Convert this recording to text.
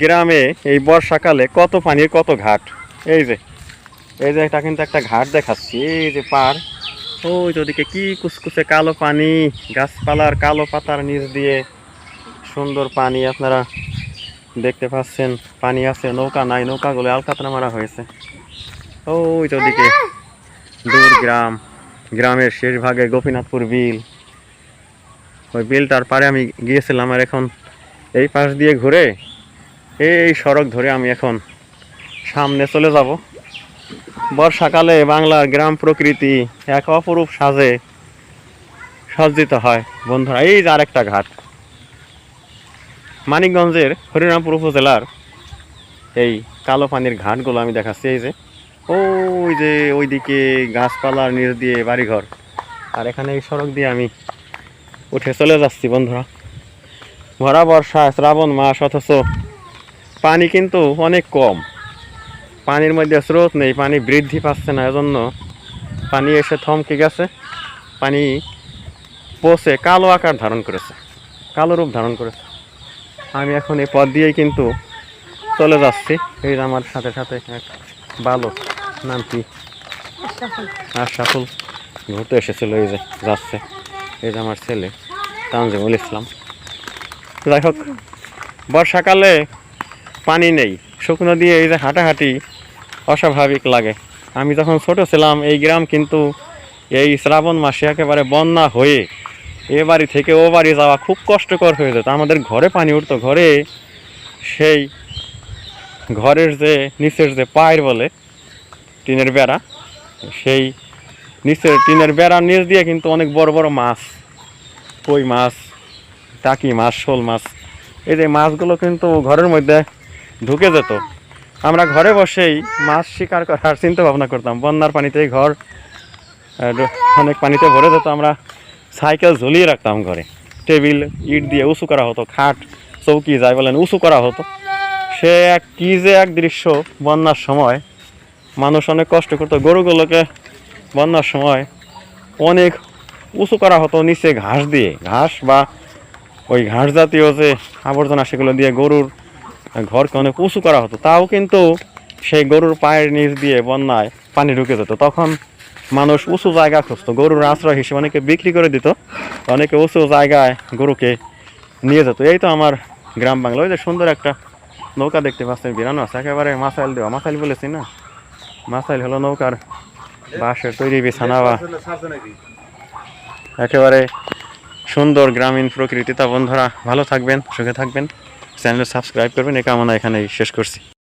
গ্রামে এই বর্ষাকালে কত পানির কত ঘাট? এই যে এই যে এটা কিন্তু একটা ঘাট দেখাচ্ছি, এই যে পার। ওই যে ওদিকে কি কুচকুচে কালো পানি, গাছপালার কালো পাতার নিচ দিয়ে সুন্দর পানি আপনারা দেখতে পাচ্ছেন। পানি আছে, নৌকা নাই, নৌকাগুলো আলকাতরা মারা হয়েছে। ওই যে ওদিকে দূর গ্রাম, গ্রামের শেষ ভাগে গোপীনাথপুর বিল। ওই বিলটার পারে আমি গিয়েছিলাম আর এখন এই পাশ দিয়ে ঘুরে এই সড়ক ধরে আমি এখন সামনে চলে যাব। বর্ষাকালে বাংলার গ্রাম প্রকৃতি এক অপরূপ সাজে সজ্জিত হয়। বন্ধুরা, এই যে আরেকটা ঘাট। মানিকগঞ্জের হরিরামপুর উপজেলার এই কালো পানির ঘাটগুলো আমি দেখাচ্ছি। এই যে, ওই যে ওইদিকে গাছপালার নিচ দিয়ে বাড়িঘর। আর এখানে এই সড়ক দিয়ে আমি উঠে চলে যাচ্ছি, বন্ধুরা। ভরা বর্ষা শ্রাবণ মাস অথচ পানি কিন্তু অনেক কম। পানির মধ্যে স্রোত নেই পানি বৃদ্ধি পাচ্ছে না এজন্য পানি এসে থমকে গেছে। পানি পচে কালো আকার ধারণ করেছে কালো রূপ ধারণ করেছে। আমি এখন এই পথ দিয়েই কিন্তু চলে যাচ্ছি। এই যে আমার সাথে সাথে এক বালক নাম কি? আর আশরাফুল। ঘুরতে এসেছিল এই যে যাচ্ছে। এই যে আমার ছেলে তানজিমুল ইসলাম। যাই হোক বর্ষাকালে পানি নেই। শুকনো দিয়ে এই যে হাঁটাহাঁটি অস্বাভাবিক লাগে। আমি যখন ছোট ছিলাম, এই গ্রাম কিন্তু এই শ্রাবণ মাসে একেবারে বন্যা হয়ে এ বাড়ি থেকে ও বাড়ি যাওয়া খুব কষ্টকর হয়ে যেত। আমাদের ঘরে পানি উঠতো, ঘরে সেই ঘরের যে নিচের যে পায়ের বলে টিনের বেড়া, সেই নিচের টিনের বেড়ার নিচ দিয়ে কিন্তু অনেক বড় বড় মাছ, কই মাছ টাকি মাছ, শোল মাছ। এই যে মাছগুলো কিন্তু ঘরের মধ্যে ঢুকে যেত। আমরা ঘরে বসেই মাছ শিকার করার চিন্তা ভাবনা করতাম। বন্যার পানিতে ঘর অনেক পানিতে ভরে যেত। আমরা সাইকেল ঝুলিয়ে রাখতাম ঘরে। টেবিল, ইট দিয়ে উঁচু করা হতো, খাট, চৌকি যাই বলেন, উঁচু করা হতো। সে এক, কী যে এক দৃশ্য বন্যার সময়। মানুষ অনেক কষ্ট করতো। গরুগুলোকে বন্যার সময় অনেক উঁচু করা হতো, নিচে ঘাস দিয়ে। ঘাস বা ওই ঘাস জাতীয় যে আবর্জনা সেগুলো দিয়ে গরুর ঘরকে অনেক উঁচু করা হতো তাও কিন্তু সেই গরুর পায়ের নিচ দিয়ে বন্যায় পানি ঢুকে যেত। তখন মানুষ উঁচু জায়গা খুঁজতো গরুর আশ্রয় হিসেবে অনেকে বিক্রি করে দিত অনেকে উঁচু জায়গায় গরুকে নিয়ে যেত। এই তো আমার গ্রাম বাংলা। ওই যে সুন্দর একটা নৌকা দেখতে পাচ্ছেন বিরানো আছে একেবারে মাসাইল দেওয়া। মাসাইল বলেছি না? মাসাইল হলো নৌকার বাঁশের তৈরি বিছানা বা একেবারে সুন্দর গ্রামীণ প্রকৃতি। তা বন্ধুরা, ভালো থাকবেন, সুখে থাকবেন। চ্যানেল সাবস্ক্রাইব করবেন। এ কামনা এখানেই শেষ করছি।